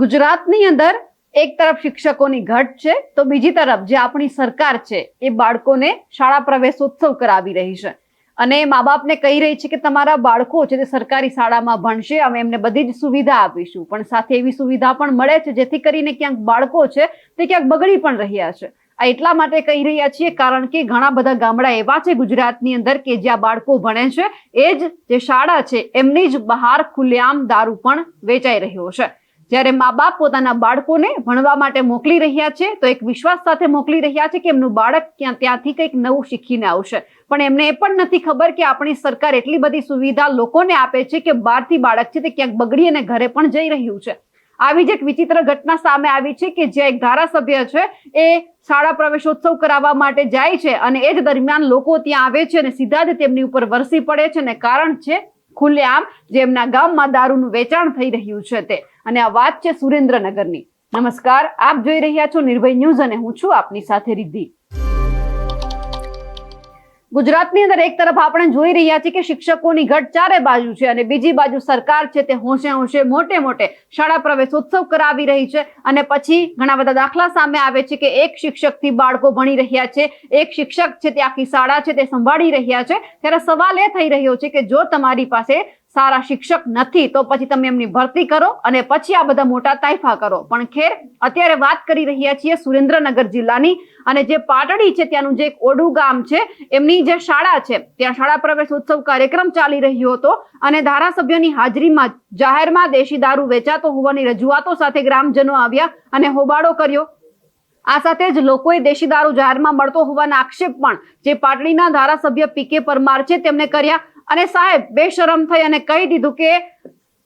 ગુજરાતની અંદર એક તરફ શિક્ષકોની ઘટ છે, તો બીજી તરફ જે આપણી સરકાર છે, એ બાળકોને શાળા પ્રવેશોત્સવ કરાવી રહી છે. અને મા બાપને કહી રહી છે કે તમારા બાળકો છે તે સરકારી શાળામાં ભણશે, અમે એમને બધી જ સુવિધા આપીશું. પણ સાથે એવી સુવિધા પણ મળે છે, જેથી કરીને ક્યાંક બાળકો છે તે ક્યાંક બગડી પણ રહ્યા છે. આ એટલા માટે કહી રહ્યા છીએ, કારણ કે ઘણા બધા ગામડા એવા છે ગુજરાતની અંદર કે જ્યાં બાળકો ભણે છે, એ જ જે શાળા છે, એમની જ બહાર ખુલ્લેઆમ દારૂ પણ વેચાઈ રહ્યો છે. જ્યારે મા બાપ પોતાના બાળકોને ભણવા માટે મોકલી રહ્યા છે, તો એક વિશ્વાસ સાથે મોકલી રહ્યા છે કે એમનું બાળક ક્યાં, ત્યાંથી કંઈક નવું શીખીને આવશે. પણ એમને એ પણ નથી ખબર કે આપણી સરકાર એટલી બધી સુવિધા લોકોને આપે છે કે બહારથી બાળક છે તે ક્યાંક બગડી અને ઘરે પણ જઈ રહ્યું છે. આવી જ એક વિચિત્ર ઘટના સામે આવી છે કે જે એક ધારાસભ્ય છે, એ શાળા પ્રવેશોત્સવ કરાવવા માટે જાય છે અને એ જ દરમિયાન લોકો ત્યાં આવે છે અને સીધા જ તેમની ઉપર વરસી પડે છે અને કારણ છે ખુલ્લેઆમ જે એમના ગામમાં દારૂનું વેચાણ થઈ રહ્યું છે તે. અને આ વાત છે સુરેન્દ્રનગરની. નમસ્કાર, આપ જોઈ રહ્યા છો નિર્ભય ન્યૂઝ અને હું છું આપની સાથે રિદ્ધિ. ગુજરાતની અંદર એક તરફ આપણે જોઈ રહ્યા છીએ કે શિક્ષકોની ઘટ ચારે બાજુ છે અને બીજી બાજુ સરકાર છે તે હોંશે હોંશે મોટે મોટે શાળા પ્રવેશોત્સવ કરાવી રહી છે અને પછી ઘણા બધા દાખલા સામે આવે છે કે એક શિક્ષકથી બાળકો ભણી રહ્યા છે, એક શિક્ષક છે તે આખી શાળા છે તે સંભાળી રહ્યા છે. ત્યારે સવાલ એ થઈ રહ્યો છે કે જો તમારી પાસે સારા શિક્ષક નથી, તો પછી તમે એમની ભરતી કરો અને પછી આ બધા મોટા તાઇફા કરો. પણ ખેર, અત્યારે વાત કરી રહ્યા છીએ સુરેન્દ્રનગર જિલ્લાની અને જે પાટડી છે ત્યાંનું જે એક ગામ છે, એમની જે શાળા છે, ત્યાં શાળા પ્રવેશ ઉત્સવ કાર્યક્રમ ચાલી રહ્યો હતો અને ધારાસભ્યની હાજરીમાં જાહેરમાં દેશી દારૂ વેચાતો હોવાની રજૂઆતો સાથે ગ્રામજનો આવ્યા અને હોબાળો કર્યો. આ સાથે જ લોકોએ દેશી દારૂ જાહેરમાં મળતો હોવાના આક્ષેપ પણ જે પાટડીના ધારાસભ્ય પીકે પરમાર છે, તેમને કર્યા. અને સાહેબ, બેશરમ થઈ અને કહી દીધું કે,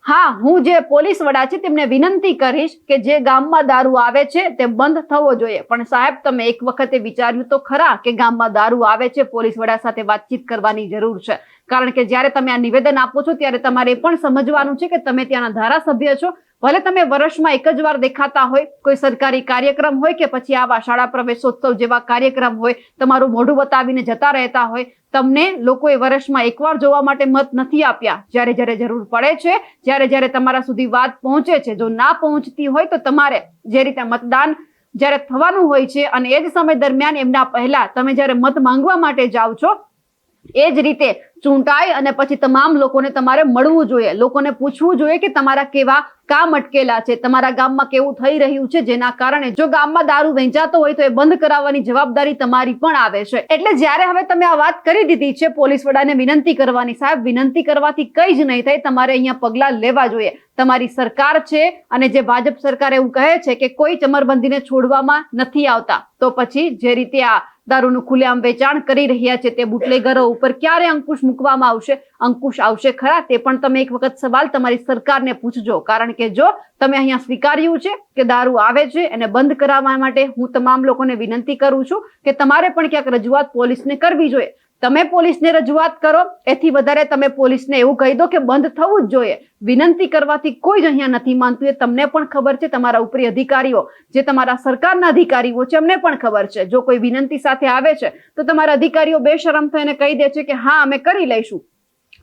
હા, હું જે પોલીસ વડા છે તેમને વિનંતી કરીશ કે જે ગામમાં દારૂ આવે છે તે બંધ થવો જોઈએ. પણ સાહેબ, તમે એક વખતે વિચાર્યું તો ખરા કે ગામમાં દારૂ આવે છે, પોલીસ વડા સાથે વાતચીત કરવાની જરૂર છે. કારણ કે જ્યારે તમે આ નિવેદન આપો છો, ત્યારે તમારે એ પણ સમજવાનું છે કે તમે ત્યાંના ધારાસભ્ય છો ભલે તમે વર્ષમાં એક જ વાર દેખાતા હોય, કોઈ સરકારી કાર્યક્રમ હોય કે પછી આવા શાળા પ્રવેશોત્સવ જેવા કાર્યક્રમ હોય, તમારું મોઢું બતાવીને જતા રહેતા હોય, તમને લોકોએ વર્ષમાં એકવાર જોવા માટે મત નથી આપ્યા. જ્યારે જ્યારે જરૂર પડે છે, જ્યારે જ્યારે તમારા સુધી વાત પહોંચે છે. જો ના પહોંચતી હોય તો તમારે જે રીતે મતદાન જ્યારે થવાનું હોય છે અને એ જ સમય દરમિયાન એમના પહેલા તમે જ્યારે મત માંગવા માટે જાઓ છો, એ જ રીતે ચૂંટાય અને પછી તમામ લોકોને તમારે મળવું જોઈએ. લોકોને પૂછવું જોઈએ કે તમારા કેવા કામ અટકેલા છે. તમારા ગામમાં કેવું થઈ રહ્યું છે જેના કારણે જો ગામમાં દારૂ વેચાતો હોય તો એ બંધ કરાવવાની જવાબદારી તમારી પણ આવે છે. એટલે જ્યારે હવે તમે આ વાત કરી દીધી છે, પોલીસ વડાને વિનંતી કરવાની, સાહેબ, વિનંતી કરવાથી કઈ જ નહીં થાય. તમારે અહીંયા પગલાં લેવા જોઈએ. તમારી સરકાર છે અને જે ભાજપ સરકાર એવું કહે છે કે કોઈ ચમરબંધીને છોડવામાં નથી આવતા. તો પછી જે રીતે આ દારૂનું ખુલ્લેઆમ વેચાણ કરી રહ્યા છે તે બુટલેગરો ઉપર ક્યારે અંકુશ મૂકવામાં આવશે, અંકુશ આવશે ખરા, તે પણ તમે એક વખત સવાલ તમારી સરકારને પૂછજો. કારણ કે જો તમે અહીંયા સ્વીકાર્યું છે કે દારૂ આવે છે, એને બંધ કરાવવા માટે હું તમામ લોકોને વિનંતી કરું છું કે તમારે પણ ક્યાંક રજૂઆત પોલીસને કરવી જોઈએ. તમે પોલીસને રજૂઆત કરો, એથી વધારે તમે પોલીસને એવું કહી દો કે બંધ થવું જ જોઈએ. વિનંતી કરવાથી કોઈ જ અહીંયા નથી માનતું. એ તમને પણ ખબર છે, તમારા ઉપરી અધિકારીઓ, જે તમારા સરકારના અધિકારીઓ છે, એમને પણ ખબર છે. જો કોઈ વિનંતી સાથે આવે છે, તો તમારા અધિકારીઓ બેશરમ થઈને કહી દે છે કે હા, અમે કરી લઈશું.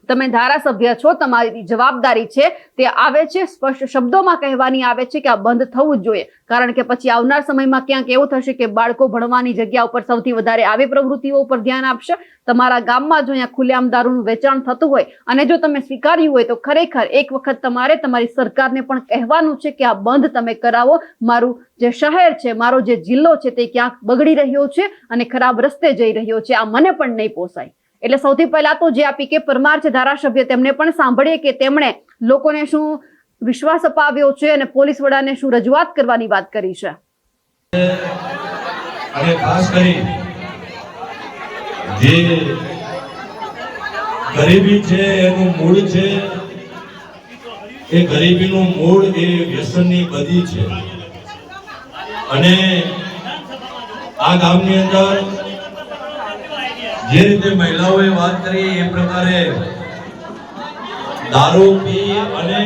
તમે ધારાસભ્ય છો, તમારી જવાબદારી છે, તે આવે છે, સ્પષ્ટ શબ્દોમાં કહેવાની આવે છે કે આ બંધ થવું જ જોઈએ. કારણ કે પછી આવનાર સમયમાં ક્યાંક એવું થશે કે બાળકો ભણવાની જગ્યા ઉપર સૌથી વધારે આવી પ્રવૃત્તિઓ ઉપર ધ્યાન આપશે. તમારા ગામમાં જો અહીંયા ખુલ્લેઆમ દારૂનું વેચાણ થતું હોય અને જો તમે સ્વીકાર્યું હોય તો ખરેખર એક વખત તમારે તમારી સરકારને પણ કહેવાનું છે કે આ બંધ તમે કરાવો. મારું જે શહેર છે, મારો જે જિલ્લો છે તે ક્યાંક બગડી રહ્યો છે અને ખરાબ રસ્તે જઈ રહ્યો છે. આ મને પણ નહીં પોસાય. એટલે સૌથી પહેલા તો જે આ પીકે પરમાર છે ધારાસભ્ય, તેમને પણ સાંભળીએ કે તેમણે લોકોને શું વિશ્વાસ અપાવ્યો છે અને પોલીસ વડાને શું રજૂઆત કરવાની વાત કરી છે? અને ખાસ કરી જે ગરીબી છે, એનું મૂળ છે, એ ગરીબીનું મૂળ એ વ્યસનની બધી છે. અને આ ગામની અંદર જે રીતે મહિલાઓએ વાત કરી એ પ્રકારે દારૂ પી અને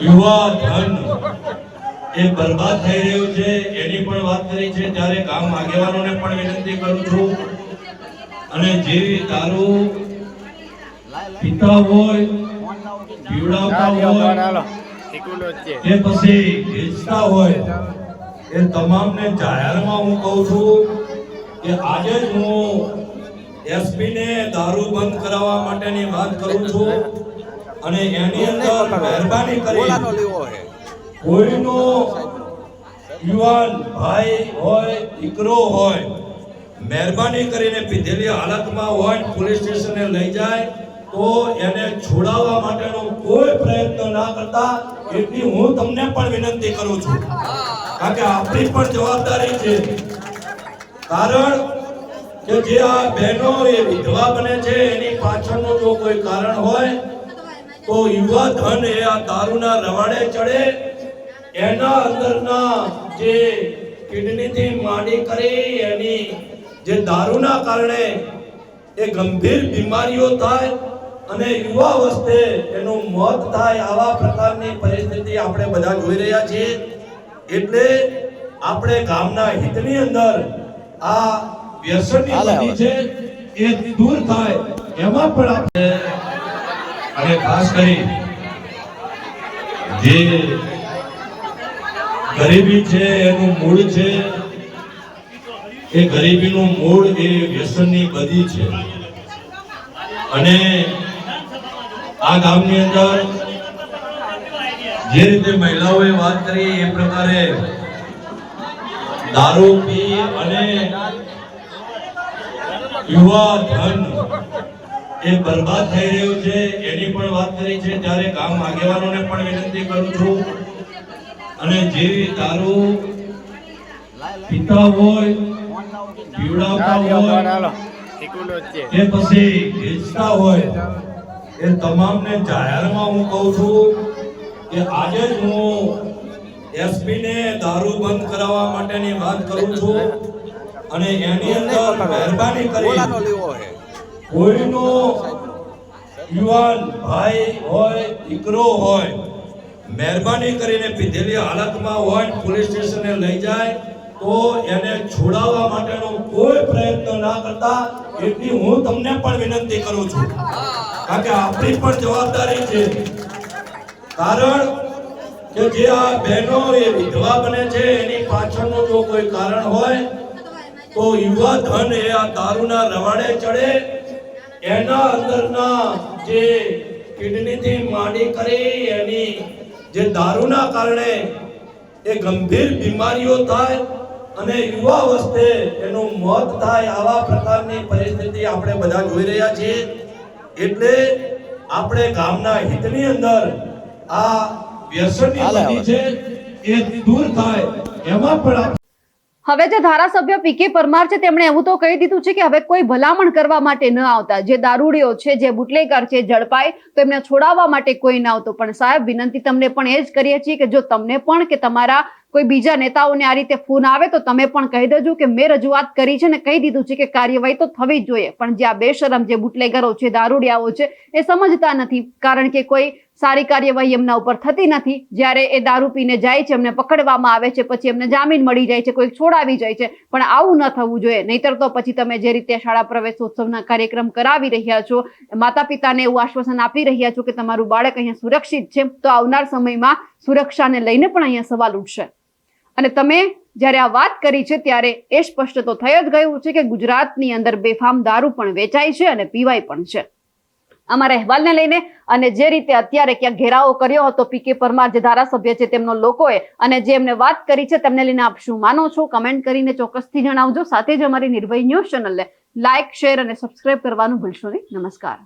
યુવા ધન એ બરબાદ થઈ રહ્યું છે એની પણ વાત કરી છે. ત્યારે ગામ આગેવાનોને પણ વિનંતી કરું છું અને જે દારૂ પીતા હોય પીવડાવતા હોય એ પછી વેચતા હોય એ તમામને જાહેરમાં હું કહું છું કે આજે જ હું એસપી ને દારૂ બંધ કરાવવા માટેની વાત કરું છું અને એની અંદર મહેરબાની કરી કોઈનો યુવાન ભાઈ હોય દીકરો હોય મહેરબાની કરીને પીધેલી હાલતમાં હોય પોલીસ સ્ટેશને લઈ જાય તો એને છોડાવવા માટેનો કોઈ પ્રયત્ન ના કરતા એટલી હું તમને પણ વિનંતી કરું છું. કારણ કે આપણી પણ જવાબદારી છે. કારણ કે જે આ બહેનો એ વિધવા બને છે, એની પાછળનું જો કોઈ કારણ હોય, તો યુવા ધન એ આ દારૂના રવાડે ચડે. એના અંદરના જે કિડનીથી માંડી કરી, એની જે દારૂના કારણે એ ગંભીર બીમારીઓ થાય અને યુવા અવસ્થે એનું મોત થાય આવા પ્રકારની પરિસ્થિતિ આપણે બધા જોઈ રહ્યા છીએ. એટલે આપણે ગામના હિતની અંદર આ વ્યસનની બની છે એ દૂર થાય એમાં પણ આપણે અને ખાસ કરી જે ગરીબી છે એનું મૂળ છે એ ગરીબીનું મૂળ એ વ્યસનની બધી છે. અને આ ગામની અંદર જે રીતે મહિલાઓએ વાત કરી એ પ્રકારે દારૂ પી અને યુવા ધન એ બરબાદ થઈ રહ્યું છે એની પણ વાત કરી છે. ત્યારે ગામ આગેવાનોને પણ વિનંતી કરું છું અને જે દારૂ પીતા હોય પીવડાવતા હોય એ પછી વેચતા હોય એ તમામને જાહેરમાં હું કહું છું કે આજે જ હું એસપી ને દારૂ બંધ કરાવવા માટેની વાત કરું છું અને એની અંદર મહેરબાની કરી કોઈનો યુવાન ભાઈ હોય દીકરો હોય મહેરબાની કરીને પીધેલી હાલતમાં હોય પોલીસ સ્ટેશને લઈ જાય તો એને છોડાવવા માટેનો કોઈ પ્રયત્ન ના કરતા એટલી હું તમને પણ વિનંતી કરું છું. કારણ કે આપણી પણ જવાબદારી છે. કારણ કે જે આ બહેનો એ વિધવા બને છે, એની પાછળનું જો કોઈ કારણ હોય, તો યુવા ધન એ આ દારૂના રવાડે ચડે. એના અંદરના જે કિડનીથી માંડી કરી, એની જે દારૂના કારણે એ ગંભીર બીમારીઓ થાય અને યુવા વસ્તે એનું મોત થાય આવા પ્રકારની પરિસ્થિતિ આપણે બધા જોઈ રહ્યા છીએ. એટલે આપણે ગામના હિતની અંદર આ વ્યસનની બધી છે એ દૂર થાય. એમાં પણ હવે જે ધારાસભ્ય પીકે પરમાર છે તેમણે એવું તો કહી દીધું છે કે હવે કોઈ ભલામણ કરવા માટે ન આવતા. જે દારૂડીઓ છે જે બુટલેગર છે ઝડપાય તો એમને છોડાવવા માટે કોઈ ન આવતું. પણ સાહેબ વિનંતી તમને પણ એ જ કરીએ છીએ કે જો તમને પણ કે તમારા કોઈ બીજા નેતાઓને આ રીતે ફોન આવે તો તમે પણ કહી દેજો કે મેં રજૂઆત કરી છે ને કહી દીધું છે કે કાર્યવાહી તો થવી જ જોઈએ. પણ જે આ બેશરમ, જે બુટલેગરો છે, દારૂડિયાઓ છે, એ સમજતા નથી. કારણ કે કોઈ સારી કાર્યવાહી એમના ઉપર થતી નથી. જ્યારે એ દારૂ પીને જાય છે, એમને પકડવામાં આવે છે, પછી એમને જામીન મળી જાય છે કોઈ છોડાવી જાય છે, પણ આવું ન થવું જોઈએ. નહીતર તો પછી તમે જે રીતે શાળા પ્રવેશોત્સવના કાર્યક્રમ કરાવી રહ્યા છો માતા પિતાને એવું આશ્વાસન આપી રહ્યા છો કે તમારું બાળક અહીંયા સુરક્ષિત છે, તો આવનાર સમયમાં સુરક્ષાને લઈને પણ અહીંયા સવાલ ઉઠશે. અને તમે જ્યારે આ વાત કરી છે ત્યારે એ સ્પષ્ટ તો થઈ જ ગયું છે કે ગુજરાતની અંદર બેફામ દારૂ પણ વેચાય છે અને પીવાય પણ છે. અમારા અહેવાલને લઈને અને જે રીતે અત્યારે ક્યાં ઘેરાવો કર્યો હતો પીકે પરમાર જે ધારાસભ્ય છે તેમનો લોકોએ અને જે એમને વાત કરી છે તેમને લઈને આપ શું માનો છો? કમેન્ટ કરીને ચોક્કસથી જણાવજો. સાથે જ અમારી નિર્ભય ન્યૂઝ ચેનલને લાઇક શેર અને સબસ્ક્રાઇબ કરવાનું ભૂલશો નહીં. નમસ્કાર.